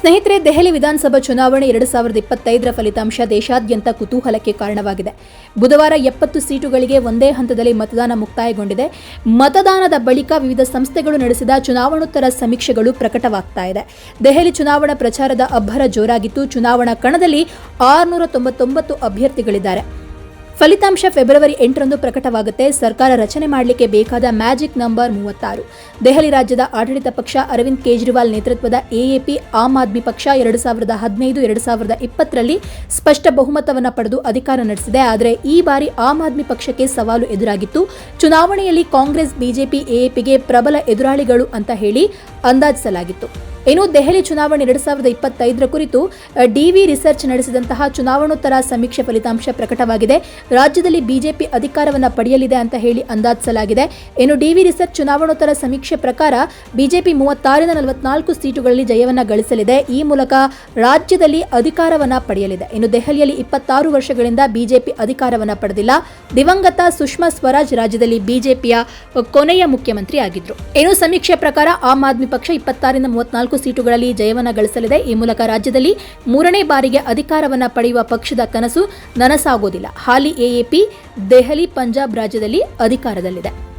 ಸ್ನೇಹಿತರೆ, ದೆಹಲಿ ವಿಧಾನಸಭಾ ಚುನಾವಣೆ ಎರಡು ಸಾವಿರದ ಇಪ್ಪತ್ತೈದರ ಫಲಿತಾಂಶ ದೇಶಾದ್ಯಂತ ಕುತೂಹಲಕ್ಕೆ ಕಾರಣವಾಗಿದೆ. ಬುಧವಾರ ಎಪ್ಪತ್ತು ಸೀಟುಗಳಿಗೆ ಒಂದೇ ಹಂತದಲ್ಲಿ ಮತದಾನ ಮುಕ್ತಾಯಗೊಂಡಿದೆ. ಮತದಾನದ ಬಳಿಕ ವಿವಿಧ ಸಂಸ್ಥೆಗಳು ನಡೆಸಿದ ಚುನಾವಣೋತ್ತರ ಸಮೀಕ್ಷೆಗಳು ಪ್ರಕಟವಾಗ್ತಾ ಇದೆ. ದೆಹಲಿ ಚುನಾವಣಾ ಪ್ರಚಾರದ ಅಬ್ಬರ ಜೋರಾಗಿತ್ತು. ಚುನಾವಣಾ ಕಣದಲ್ಲಿ ಆರುನೂರ ತೊಂಬತ್ತೊಂಬತ್ತು ಅಭ್ಯರ್ಥಿಗಳಿದ್ದಾರೆ. ಫಲಿತಾಂಶ ಫೆಬ್ರವರಿ ಎಂಟರಂದು ಪ್ರಕಟವಾಗುತ್ತೆ. ಸರ್ಕಾರ ರಚನೆ ಮಾಡಲಿಕ್ಕೆ ಬೇಕಾದ ಮ್ಯಾಜಿಕ್ ನಂಬರ್ ಮೂವತ್ತಾರು. ದೆಹಲಿ ರಾಜ್ಯದ ಆಡಳಿತ ಪಕ್ಷ ಅರವಿಂದ್ ಕೇಜ್ರಿವಾಲ್ ನೇತೃತ್ವದ ಎಎಪಿ ಆಮ್ ಆದ್ಮಿ ಪಕ್ಷ ಎರಡು ಸಾವಿರದ ಹದಿನೈದು, ಎರಡು ಸಾವಿರದ ಇಪ್ಪತ್ತರಲ್ಲಿ ಸ್ಪಷ್ಟ ಬಹುಮತವನ್ನು ಪಡೆದು ಅಧಿಕಾರ ನಡೆಸಿದೆ. ಆದರೆ ಈ ಬಾರಿ ಆಮ್ ಆದ್ಮಿ ಪಕ್ಷಕ್ಕೆ ಸವಾಲು ಎದುರಾಗಿತ್ತು. ಚುನಾವಣೆಯಲ್ಲಿ ಕಾಂಗ್ರೆಸ್, ಬಿಜೆಪಿ, ಎಎಪಿಗೆ ಪ್ರಬಲ ಎದುರಾಳಿಗಳು ಅಂತ ಹೇಳಿ ಅಂದಾಜಿಸಲಾಗಿತ್ತು. ಇನ್ನು ದೆಹಲಿ ಚುನಾವಣೆ ಎರಡು ಸಾವಿರದ ಇಪ್ಪತ್ತೈದರ ಕುರಿತು ಡಿವಿ ರಿಸರ್ಚ್ ನಡೆಸಿದಂತಹ ಚುನಾವಣೋತ್ತರ ಸಮೀಕ್ಷೆ ಫಲಿತಾಂಶ ಪ್ರಕಟವಾಗಿದೆ. ರಾಜ್ಯದಲ್ಲಿ ಬಿಜೆಪಿ ಅಧಿಕಾರವನ್ನು ಪಡೆಯಲಿದೆ ಅಂತ ಹೇಳಿ ಅಂದಾಜಿಸಲಾಗಿದೆ. ಇನ್ನು ಡಿವಿ ರಿಸರ್ಚ್ ಚುನಾವಣೋತ್ತರ ಸಮೀಕ್ಷೆ ಪ್ರಕಾರ, ಬಿಜೆಪಿ ಮೂವತ್ತಾರರಿಂದ ನಲವತ್ನಾಲ್ಕು ಸೀಟುಗಳಲ್ಲಿ ಜಯವನ್ನ ಗಳಿಸಲಿದೆ. ಈ ಮೂಲಕ ರಾಜ್ಯದಲ್ಲಿ ಅಧಿಕಾರವನ್ನ ಪಡೆಯಲಿದೆ. ಇನ್ನು ದೆಹಲಿಯಲ್ಲಿ ಇಪ್ಪತ್ತಾರು ವರ್ಷಗಳಿಂದ ಬಿಜೆಪಿ ಅಧಿಕಾರವನ್ನ ಪಡೆದಿಲ್ಲ. ದಿವಂಗತ ಸುಷ್ಮಾ ಸ್ವರಾಜ್ ರಾಜ್ಯದಲ್ಲಿ ಬಿಜೆಪಿಯ ಕೊನೆಯ ಮುಖ್ಯಮಂತ್ರಿ ಆಗಿದ್ರು ಇನ್ನು ಸಮೀಕ್ಷೆ ಪ್ರಕಾರ, ಆಮ್ ಆದ್ಮಿ ಪಕ್ಷ ಇಪ್ಪತ್ತಾರರಿಂದ ಮೂವತ್ನಾಲ್ಕು ಸೀಟುಗಳಲ್ಲಿ ಜಯವನ್ನ ಗಳಿಸಲಿದೆ. ಈ ಮೂಲಕ ರಾಜ್ಯದಲ್ಲಿ ಮೂರನೇ ಬಾರಿಗೆ ಅಧಿಕಾರವನ್ನ ಪಡೆಯುವ ಪಕ್ಷದ ಕನಸು ನನಸಾಗೋದಿಲ್ಲ ಹಾಲಿ ಎಎಪಿ ದೆಹಲಿ ಪಂಜಾಬ್ ರಾಜ್ಯದಲ್ಲಿ ಅಧಿಕಾರದಲ್ಲಿದೆ.